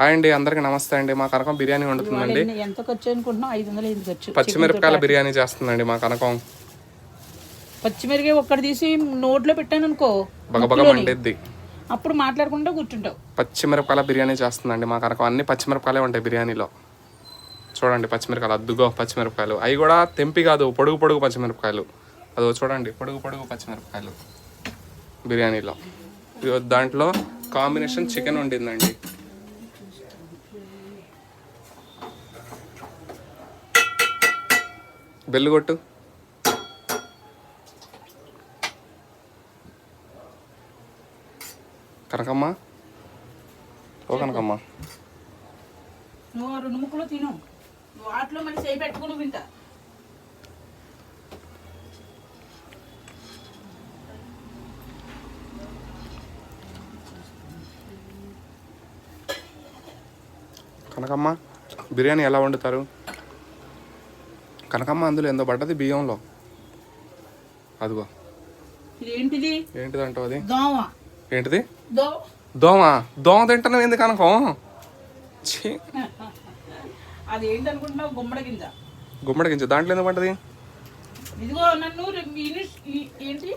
Hi అండి అందరికి నమస్తే అండి. మా కనకం బిర్యానీ వండుతుందండి. ఎన్ని- ఎంత ఖర్చు అనుకుంటున్నాం ఐదు వందలు ఎందుకు ఖర్చు. పచ్చిమిరపకాయల బిర్యానీ చేస్తుందండి మా కనకం. పచ్చిమిరకాయ ఒక్కటి తీసి నోట్లో పెట్టాను అనుకో బగబగ మండిద్ది. అప్పుడు మాట్లాడకుండా కూర్చుంటావు. పచ్చిమిరపకాయల బిర్యానీ చేస్తుందండి మా కనకం. అన్ని పచ్చిమిరపకాయలే ఉంటాయి బిర్యానీలో. చూడండి పచ్చిమిరపకాయలు అద్దుగో పచ్చిమిరపకాయలు. అవి కూడా తెంపి కాదు పొడుగు పొడుగు పచ్చిమిరపకాయలు. అదో చూడండి పొడుగు పొడుగు పచ్చిమిరపకాయలు బిర్యానీలో. దాంట్లో కాంబినేషన్ చికెన్ వండిందండి. బెల్లు కొట్టు. కనకమ్మ? ఓ కనకమ్మ. నువ్వు ఆ రెండు ముక్కలు తిను. నువ్వు వాటిలో మళ్ళీ చేయి పెట్టుకుని వింటా కనకమ్మ బిర్యానీ ఎలా వండుతారు? కనకమ్మ అందులో ఎంతో పడ్డది బియ్యంలో. అదిగో. ఇదేంటిది? ఏంటిదంటో అది? దోమ. ఏంటిది? దోమ. దోమ తింటున్నావు ఎందుకు కనకం? అది ఏంటనుకుంటున్నావు గుమ్మడి గింజ. గుమ్మడి గింజ. దాంట్లో ఎందుకు పడ్డది? ఇదిగో నన్ను ఏంటి?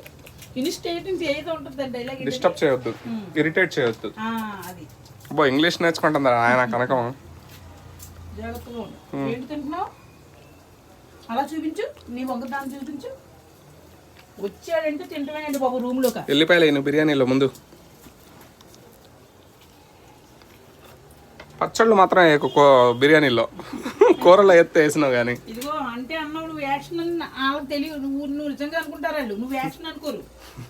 ఇన్స్టేటింగ్ ఏదో డిస్టర్బ్ చేయొద్దు. ఇరిటేట్ చేయొద్దు. అది. ఇంగ్లీష్ నేర్చుకుంటుందా ఆయన కనకం? జాగ్రత్తగా ఉండు. ఏంటి తింటున్నావు? అలా చూపించు నీ వంక దాన్ని చూపించు. వచ్చాడంటే తింటమేనండి బాబు రూమ్ లోక వెళ్ళిపోయలే నువ్వు బిర్యానీలో ముందు. పచ్చళ్ళు మాత్రం బిర్యానీలో. కూరలో ఎత్తే వేసినావు కానీ. ఇదిగో అంటే అన్నావు నువ్వు యాక్షన్ అని వాళ్ళకి తెలియదు. నువ్వు నువ్వు నిజంగా అనుకుంటారు నువ్వు యాక్షన్ అనుకోరు.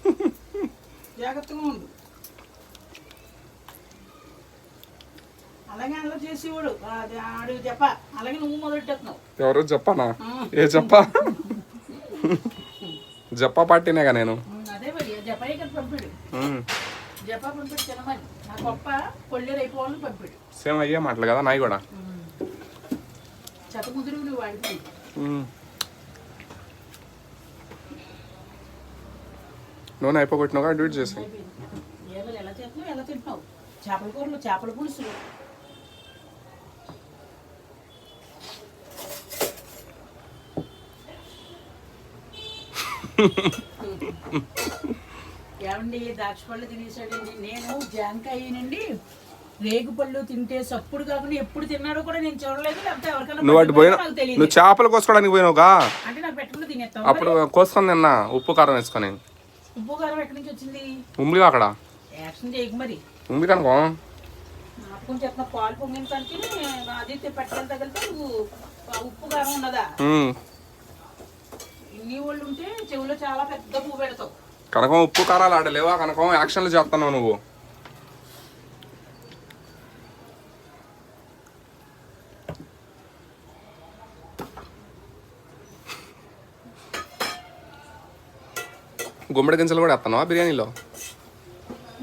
జాగ్రత్తగా ఉండు. అలాగే అలా చేసేవాడు. ఆడు చెప్ప. అలాగే నువ్వు మొదలెట్టేస్తున్నావు ఎవరు చెప్పనా? ఏ చెప్పా? జప్పా పార్టీనేగా నేను. అదే మరి జపాయి కదా పంపాడు. మ్మ్. జపా పంపాడు తినమని. నా గొప్ప కొల్లేరు అయిపోవాలని పంపాడు. సేమ్ అయ్యే మాటలు కదా నాయి కూడా. చెత్త నువ్వు వాడికి. నూనె అయిపోగొట్టినావుగా డ్యూటీ చేసి. ఏదో ఎలా చేస్తున్నావు ఎలా తింటున్నావు? చేపల కూరలు చేపల పులుసు ఏమండి పళ్ళు తినేసాడండి. నేను జాంకాయనండి రేగు పళ్ళు తింటే సప్పుడు కాకుండా ఎప్పుడు తిన్నాడో కూడా నేను చూడలేదు లేకపోతే ఎవరికైనా నువ్వు అటు పోయినా నువ్వు చేపలు కోసుకోవడానికి పోయినావుగా? అంటే నాకు పెట్టకుండా తినేస్తావు అప్పుడు కోసుకొని తిన్నా ఉప్పు కారం వేసుకొని. ఉప్పు కారం ఎక్కడి నుంచి వచ్చింది? ఉందిగా అక్కడ? యాక్షన్ చేయకు మరి. ఉంది కనుకో నాటకం చెప్పిన పాలు పొంగిన కంటే అది పెట్టలు తగిలితే ఉప్పు కారం ఉన్నదా. ఇన్ని వాళ్ళు ఉంటే చెవులో చాలా పెద్ద పువ్వు పెడతావు. కనకం ఉప్పు కారాలు ఆడలేవా కనకం యాక్షన్లు చేస్తున్నావు నువ్వు. గుమ్మడి గింజలు కూడా వేస్తున్నావా బిర్యానీలో?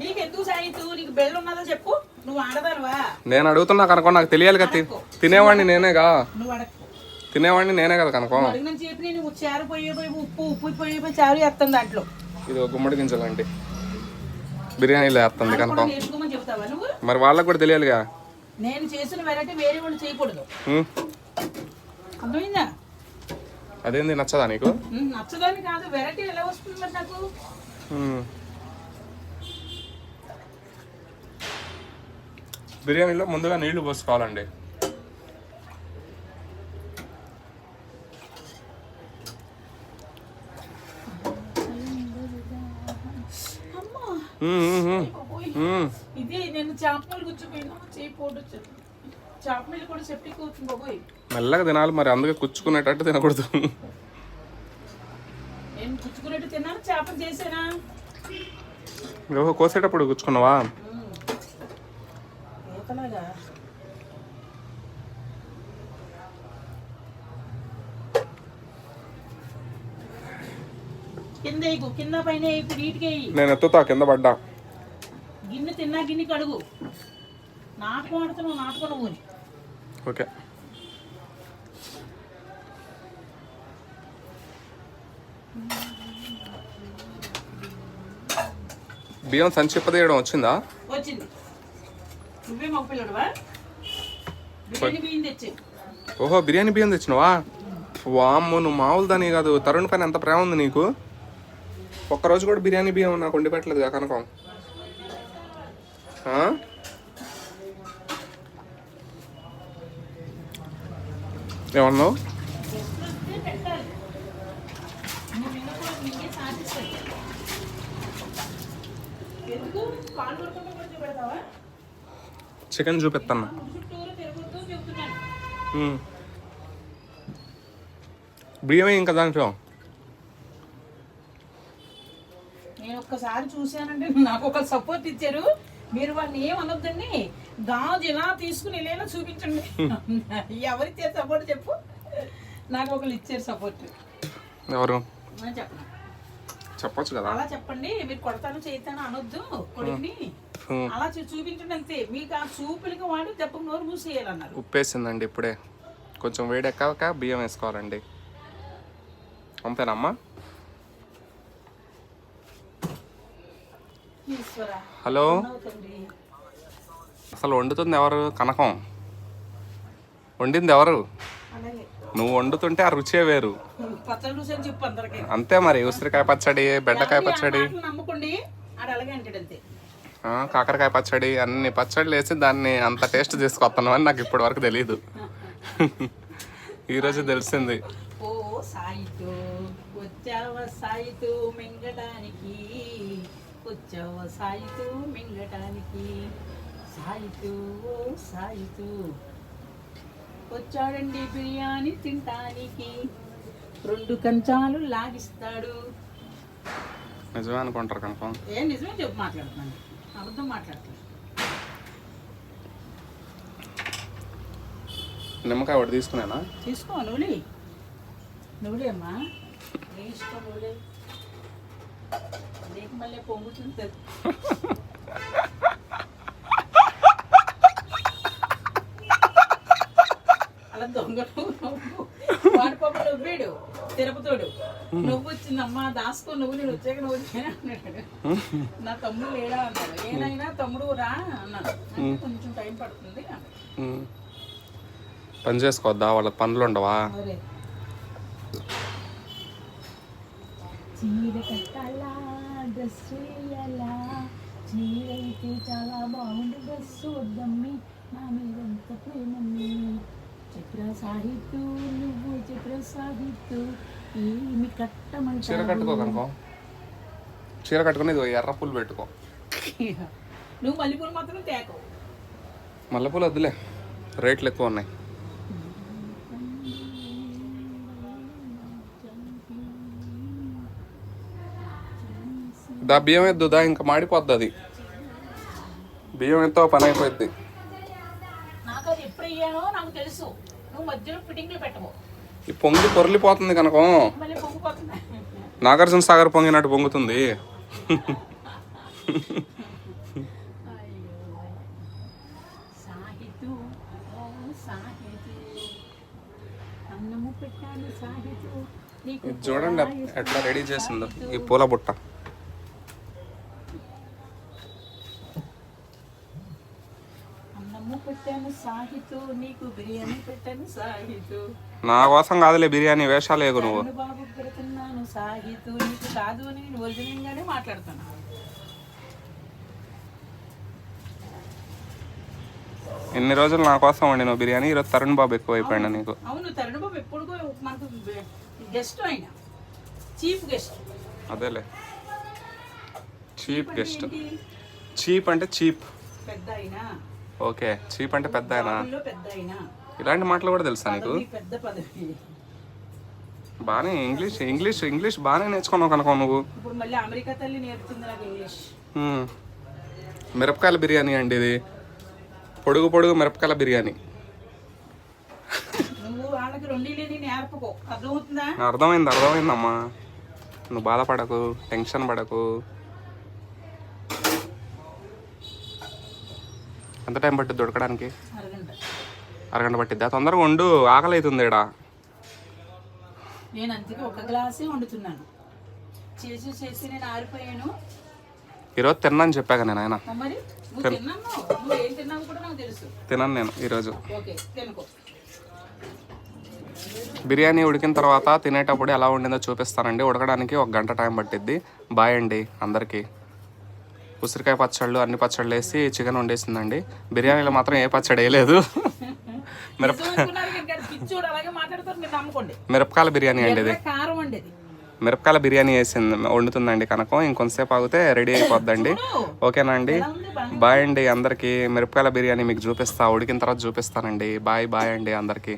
నీకు ఎందుకు సాయితు నీకు బెల్లు ఉన్నదో చెప్పు. నువ్వు ఆడదానువా? నేను అడుగుతున్నా కనుకో నాకు తెలియాలి కదా తినేవాడిని నేనేగా. నువ్వు అడగ తినేవాడిని నేనే కదా కనుకో. అడిగిన చెప్పి నేను చారు పోయే పోయి ఉప్పు ఉప్పు పోయే పోయి చారు వేస్తాను దాంట్లో. ఇది ఒక గుమ్మడి గింజలు అండి. బిర్యానీలో వేస్తుంది కనుకో. నేర్చుకోమని చెప్తావా నువ్వు? మరి వాళ్ళకి కూడా తెలియాలిగా. నేను చేసిన వెరైటీ వేరే వాళ్ళు చేయకూడదు. అర్థమైందా? అదేంది నచ్చదా నీకు? నచ్చదని కాదు వెరైటీ ఎలా వస్తుంది మరి నాకు. బిర్యానీలో ముందుగా నీళ్ళు పోసుకోవాలండి. ఇది నేను చేపలు గుచ్చిపోయినా చేయి పోటు మెల్లగా తినాలి మరి అందుకే కుచ్చుకునేటట్టు తినకూడదు. ఓహో కోసేటప్పుడు కుచ్చుకున్నావా కింద వేయకు కింద పైన వేయకు నీట్గా వేయి. నేను ఎత్తుతా కింద పడ్డా. గిన్నె తిన్నా గిన్నె కడుగు. నాటకం ఆడుతున్నావు నాటకం నువ్వు ఓకే. బియ్యం సంచిప్పదేయడం వచ్చిందా? వచ్చింది. నువ్వే మగ పిల్లడువా? బిర్యానీ బియ్యం తెచ్చి. ఓహో బిర్యానీ బియ్యం తెచ్చినవా? వామ్మో నువ్వు మామూలు దాని కాదు. తరుణ్ పైన ఎంత ప్రేమ ఉంది నీకు? ఒక్కరోజు కూడా బిర్యానీ బియ్యం నాకు వండి పెట్టలేదు కనకం? ఏమన్నావు? గెస్ట్లు వస్తే పెట్టాలి నువ్వు మింగకూడదు, నేను ఒక్కసారి చూశానంటే నాకు ఒక సపోర్ట్ ఇచ్చారు. మీరు వాళ్ళని ఏం అనొద్దండి. గాజు ఇలా తీసుకుని ఇలా చూపించండి. ఎవరిచ్చారు సపోర్ట్ చెప్పు. నాకు ఒకళ్ళు ఇచ్చారు సపోర్ట్ ఎవరు? అని చెప్పను? చెప్పొచ్చు కదా. అలా చెప్పండి. మీరు కొడతాను చేస్తాను అనొద్దు. కొడుకుని. అలా చూపించండి అంతే. మీకు ఆ చూపులకి వాడు దెబ్బకు నోరు మూసేయాలన్నారు. ఉప్పేసిందండి ఇప్పుడే. కొంచెం వేడెక్కాక బియ్యం వేసుకోవాలండి. అంతేనమ్మా? హలో. అసలు వండుతుంది ఎవరు? కనకం. వండింది ఎవరు? నువ్వు వండుతుంటే ఆ రుచే వేరు. పచ్చడి అంతే మరి ఉసిరికాయ పచ్చడి బెండకాయ పచ్చడి. కాకరకాయ పచ్చడి అన్ని పచ్చళ్ళు వేసి దాన్ని అంత టేస్ట్ తీసుకొస్తాను అని నాకు ఇప్పటి వరకు తెలియదు ఈరోజు తెలిసింది. ఓ సాయితో వచ్చావ సాయితో మింగటానికి? వచ్చావ సాయితో మింగటానికి. సాయితో ఓ సాయితో. వచ్చాడండి బిర్యానీ తింటానికి రెండు కంచాలు లాగిస్తాడు. నిజమే అనుకుంటారు కనుక ఏ నిజమే చెప్పు మాట్లాడుతున్నాను. అబద్ధం మాట్లాడుతున్నాను. నిమ్మకాయ ఒకటి తీసుకునేనా? తీసుకో నువ్వులే. నువ్వులే అమ్మా. నీ ఇష్టం నువ్వులే. నీకు మళ్ళీ పొంగుతుంది అలా దొంగలు నువ్వు. వాడి పాప నవ్వాడు తిరుపతోడు. నువ్వు వచ్చిందమ్మా దాసుకో నువ్వు నేను వచ్చాక నువ్వు వచ్చాను అన్నాడు. నా తమ్ముడు లేడా అన్నాడు ఏనైనా తమ్ముడు రా అన్నాడు. కొంచెం టైం పడుతుంది. పని చేసుకోవద్దా? వాళ్ళకి పనులు ఉండవా చీర కట్టాలా డ్రెస్ వేయాలా? చీర అయితే చాలా బాగుంది డ్రెస్ వద్దమ్మి. నా మీద ఎంత ప్రేమమ్మి? చిత్ర సాహిత్తు నువ్వు చిత్ర సాహిత్తు. ఏమి చీర కట్టమంటావు కట్టుకో చీర కట్టుకుని ఇది ఎర్ర పూలు పెట్టుకో. నువ్వు మల్లెపూలు మాత్రం తేకవు మల్లెపూలు వద్దులే. రేట్లు ఎక్కువ ఉన్నాయి. దా బియ్యం ఎద్దు దా ఇంకా మాడిపోద్ది అది. బియ్యం ఎంతో పని అయిపోద్ది పెట్టవు ఈ పొంగి పొరలిపోతుంది కనుక. నాగార్జున సాగర్ పొంగినట్టు పొంగుతుంది. చూడండి ఎట్లా రెడీ చేసిందో. ఈ పూల బుట్ట. పెట్టాను సాహితు నీకు బిర్యానీ పెట్టాను సాహితు. నా కోసం కాదులే బిర్యానీ వేషాలు లేవు నువ్వు. అన్న బాబు పెడుతున్నాను సాహితు. నీకు కాదు అని నేను ఒరిజినల్గానే మాట్లాడుతాను ఎన్ని రోజులు నా కోసం వండిన బిర్యానీ ఈరోజు తరుణ్ బాబు ఎక్కువ అయిపోయాడు నీకు. అవును తరుణ బాబు ఎప్పుడు మనకు గెస్ట్ అయినా చీఫ్ గెస్ట్. అదేలే. Cheap guest. చీప్ అంటే చీప్ పెద్ద అయినా ఓకే. చీప్ అంటే పెద్ద ఇలాంటి మాటలు కూడా తెలుసా నీకు? బాగానే ఇంగ్లీష్ ఇంగ్లీష్ ఇంగ్లీష్ బాగానే నేర్చుకున్నావు కనుక నువ్వు. మిరపకాయల బిర్యానీ అండి ఇది. పొడుగు పొడుగు మిరపకాయల బిర్యానీ. అర్థమైంది అర్థమైందమ్మా. నువ్వు బాధపడకు టెన్షన్ పడకు. ఎంత టైం పట్టుద్ది దొరకడానికి అరగంట. పట్టిద్దా? తొందరగా వండు ఆకలి అవుతుంది ఈడ నేను అందుకే ఒక గ్లాసే వండుతున్నాను. చేసి చేసి నేను ఆరిపోయాను. ఈరోజు తిన్నాను చెప్పాక నేను ఆయన. తినను నేను ఈరోజు. బిర్యానీ ఉడికిన తర్వాత తినేటప్పుడు ఎలా ఉండిందో చూపిస్తానండి. ఉడకడానికి ఒక గంట టైం పట్టిద్ది. బాయ్ అండి అందరికీ. ఉసిరికాయ పచ్చళ్ళు అన్ని పచ్చళ్ళు వేసి చికెన్ వండేసిందండి. బిర్యానీలో మాత్రం ఏ పచ్చడి వేయలేదు. మిరప మిరపకాయల బిర్యానీ అండి ఇది. మిరపకాయల బిర్యానీ వేసింది వండుతుందండి కనుక. ఇంకొంతసేపు ఆగితే రెడీ అయిపోద్దండి. ఓకేనా అండి బాయ్ అండి అందరికీ. మిరపకాయల బిర్యానీ మీకు చూపిస్తా ఉడికిన తర్వాత చూపిస్తానండి. బాయ్ బాయ్ అండి అందరికీ.